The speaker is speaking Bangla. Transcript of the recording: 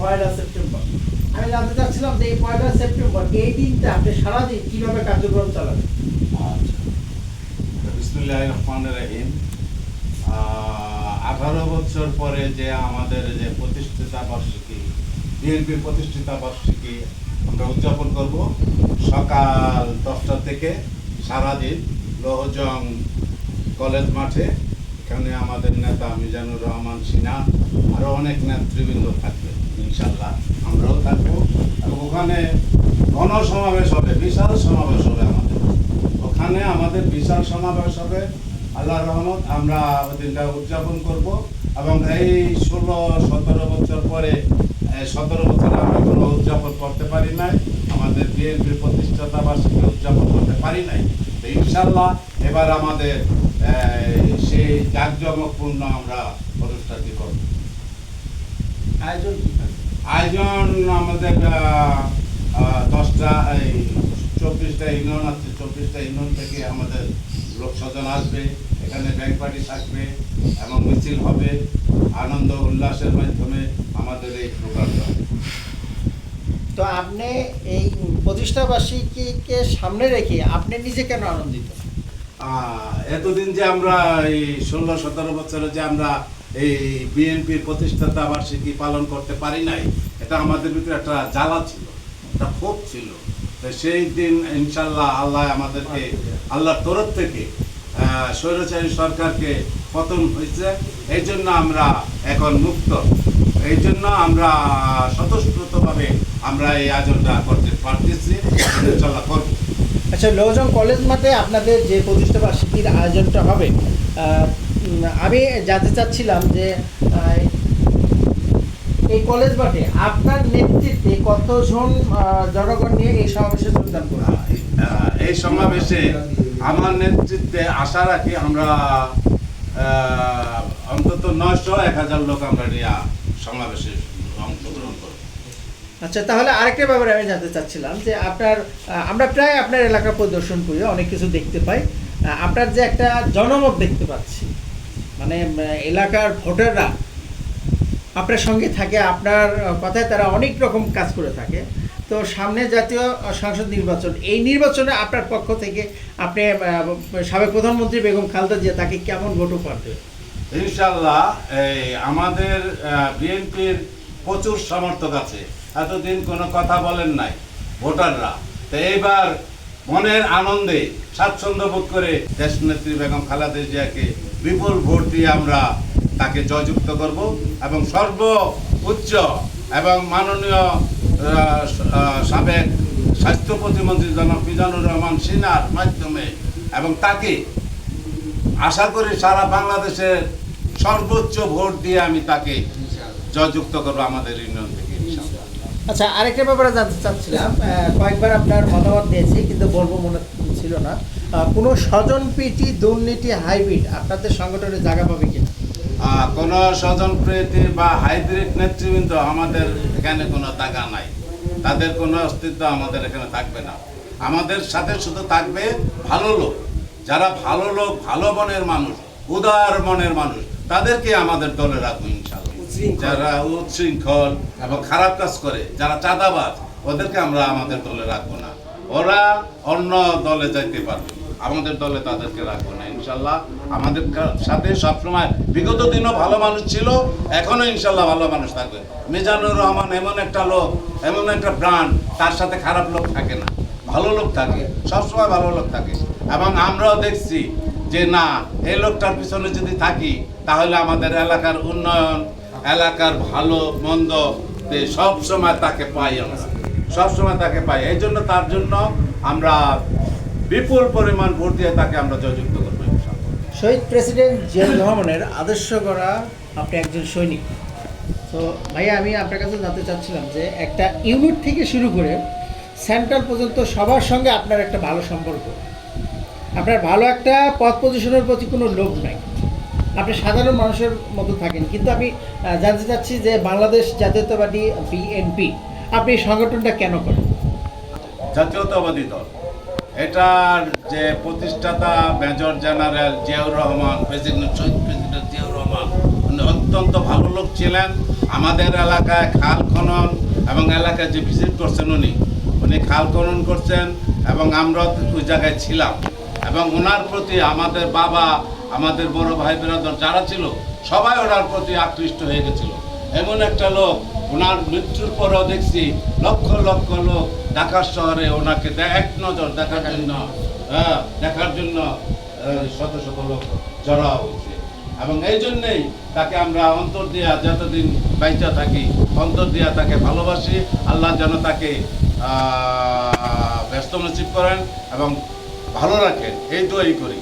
পয়লা সেপ্টেম্বর। আমি জানতে চাচ্ছিলাম যে এই পয়লা সেপ্টেম্বর এই দিনটা আপনি সারাদিন কীভাবে কার্যক্রম চালাবেন? বিসমুল্লাহ রহমান রহিম। আঠারো বছর পরে যে আমাদের যে প্রতিষ্ঠিতা বার্ষিকী বিএনপির প্রতিষ্ঠিতা বার্ষিকী আমরা উদযাপন করব সকাল দশটা থেকে সারাদিন লোহজং কলেজ মাঠে। এখানে আমাদের নেতা মিজানুর রহমান সিনহা আরও অনেক নেতৃবৃন্দ থাকবে। ইনশাল্লাহ আমরাও থাকব। এবং ওখানে গণসমাবেশ হবে, বিশাল সমাবেশ হবে আমাদের। ওখানে আমাদের বিশাল সমাবেশ হবে আল্লাহ রহমত, আমরা ওই দিনটা উদযাপন করব। এবং এই ষোলো, সতেরো বছর পরে সতেরো বছর আমরা কোনো উদযাপন করতে পারি নাই। আমাদের বিএনপির প্রতিষ্ঠাতা বার্ষিকী উদযাপন করতে পারি নাই। তো ইনশাল্লাহ এবার আমাদের সেই জাঁকজমকপূর্ণ আমরা অনুষ্ঠানটি করব। আয়োজন আয়োজন আমাদের দশটা এই চব্বিশটা ইউনিয়ন আছে চব্বিশটা ইউনিয়ন থেকে আমাদের লোক স্বজন আসবে এখানে ব্যাংক পার্টি থাকবে এবং মিছিল হবে আনন্দ উল্লাসের মাধ্যমে আমাদের এই প্রোগ্রামটা। তো আপনি এই প্রতিষ্ঠা বার্ষিকীকে সামনে রেখে আপনি নিজে কেন আনন্দিত আহ, এতদিন যে আমরা এই ষোলো সতেরো বছরে যে আমরা এই বিএনপির প্রতিষ্ঠাতা বার্ষিকী পালন করতে পারি নাই। এটা আমাদের ভিতরে একটা জ্বালা ছিল, একটা ক্ষোভ ছিল। সেই দিন ইনশাল্লাহ আল্লাহ আমাদেরকে, আল্লাহর তরফ থেকে স্বৈরাচারী সরকারকে পতন হয়েছে। এই জন্য আমরা এখন মুক্ত। এই জন্য আমরা স্বতঃস্ফূর্তভাবে আমরা এই আয়োজনটা করতে পারতেছি। ইনশাল্লাহ করব। আচ্ছা লৌজং কলেজ মাঠে আপনাদের যে প্রতিষ্ঠা বার্ষিকীর আয়োজনটা হবে আমি জানতে চাচ্ছিলাম যে এই কলেজ মাঠে আপনার নেতৃত্বে কতজন জনগণ নিয়ে এই সমাবেশে যোগদান করা এই সমাবেশে আমার নেতৃত্বে আশা রাখি আমরা অন্তত নয়শো এক হাজার লোক আমরা নিয়ে সমাবেশে অংশগ্রহণ করব। আচ্ছা তাহলে আরেকটা ব্যাপারে আমি জানতে চাচ্ছিলাম যে আপনার আমরা প্রায় আপনার এলাকা পরিদর্শন করি অনেক কিছু দেখতে পাই। আপনার যে একটা জনমত দেখতে পাচ্ছি মানে এলাকার ভোটাররা আপনার সঙ্গে থাকে, আপনার কথায় তারা অনেক রকম কাজ করে থাকে। তো সামনে জাতীয় সংসদ নির্বাচন, এই নির্বাচনে আপনার পক্ষ থেকে আপনি সাবেক প্রধানমন্ত্রী বেগম খালেদা জিয়া তাকে কেমন ভোট উপহার দেবেন ইনশাল্লাহ এই আমাদের বিএনপির প্রচুর সমর্থক আছে। এতদিন কোনো কথা বলেন নাই ভোটাররা। তো এইবার মনের আনন্দে স্বাচ্ছন্দ্য বোধ করে দেশনেত্রী বেগম খালেদা জিয়াকে বিপুল ভোট দিয়ে আমরা তাকে জয়যুক্ত করব এবং সর্ব উচ্চ এবং মাননীয় সাবেক স্বাস্থ্য প্রতিমন্ত্রী জনাব মিজানুর রহমান সিনহার মাধ্যমে এবং তাকে আশা করি সারা বাংলাদেশের সর্বোচ্চ ভোট দিয়ে আমি তাকে জয়যুক্ত করব আমাদের ইউনিয়ন। আচ্ছা আরেকটা ব্যাপারে জানতে চাচ্ছিলাম কয়েকবার আপনার মতামত দিয়েছি, কিন্তু বলব মনে ছিল না। কোনো স্বজন প্রীতি দুর্নীতি হাইব্রিড আপনাদের সংগঠনে জায়গা পাবে কিনা? কোনো স্বজন প্রীতি বা হাইব্রিড নেতৃবৃন্দ আমাদের এখানে কোনো টাকা নাই। তাদের কোনো অস্তিত্ব আমাদের এখানে থাকবে না। আমাদের সাথে শুধু থাকবে ভালো লোক। যারা ভালো লোক, ভালো মনের মানুষ, উদার মনের মানুষ, তাদেরকে আমাদের দলে রাখব ইনশাল্লাহ। যারা উচ্ছৃঙ্খল এবং খারাপ কাজ করে, যারা চাঁদাবাজ, ওদেরকে আমরা আমাদের দলে রাখব না। ওরা অন্য দলে যাইতে পারবে। আমাদের দলে তাদেরকে রাখব না, ইনশাল্লাহ। আমাদের সাথে সবসময় বিগত দিনও ভালো মানুষ ছিল এখনও ইনশাল্লাহ ভালো মানুষ থাকবে। মিজানুর রহমান এমন একটা লোক, এমন একটা ব্রান্ড, তার সাথে খারাপ লোক থাকে না। ভালো লোক থাকে, সবসময় ভালো লোক থাকে। এবং আমরাও দেখছি যে না, এই লোকটার পিছনে যদি থাকি, তাহলে আমাদের এলাকার উন্নয়ন এলাকার ভালো, মন্দ সব সময় তাকে পাই আমরা। সব সময় তাকে পাই। এই জন্য তার জন্য আমরা বিপুল পরিমাণ ভোট দিয়ে তাকে আমরা জয়যুক্ত করব শহীদ প্রেসিডেন্ট জিয়াউর রহমানের আদর্শ করা আপনি একজন সৈনিক। তো ভাইয়া, আমি আপনার কাছে জানতে চাচ্ছিলাম যে একটা ইউনিট থেকে শুরু করে সেন্ট্রাল পর্যন্ত সবার সঙ্গে আপনার একটা ভালো সম্পর্ক। আপনার ভালো একটা পথ পজিশনের প্রতি কোনো লোভ নাই। আপনি সাধারণ মানুষের মতো থাকেন। কিন্তু আমি জানতে চাচ্ছি যে বাংলাদেশ জাতীয়তাবাদী বিএনপি আপনি সংগঠনটা কেন করেন? জাতীয়তাবাদী দল। এটার যে প্রতিষ্ঠাতা major general Ziaur Rahman, president শহীদ প্রেসিডেন্ট জিয়াউর রহমান, উনি অত্যন্ত ভালো লোক ছিলেন। আমাদের এলাকায় খাল খনন এবং এলাকায় যে ভিজিট করছেন উনি উনি খাল খনন করছেন এবং আমরা ওই জায়গায় ছিলাম। এবং ওনার প্রতি আমাদের বাবা আমাদের বড় ভাই বেরাদর যারা ছিল সবাই ওনার প্রতি আকৃষ্ট হয়ে গেছিল। এমন একটা লোক ওনার মৃত্যুর পরেও দেখছি লক্ষ লক্ষ লোক ঢাকা শহরে ওনাকে এক নজর দেখার জন্য হ্যাঁ, দেখার জন্য শত শত লোক জড়া হয়েছে। এবং এই জন্যেই তাকে আমরা অন্তর দিয়া যতদিন বাইচা থাকি অন্তর দিয়া তাকে ভালোবাসি। আল্লাহ যেন তাকে ব্যস্ত নসিব করেন এবং ভালো রাখেন এই দোয়াই করি।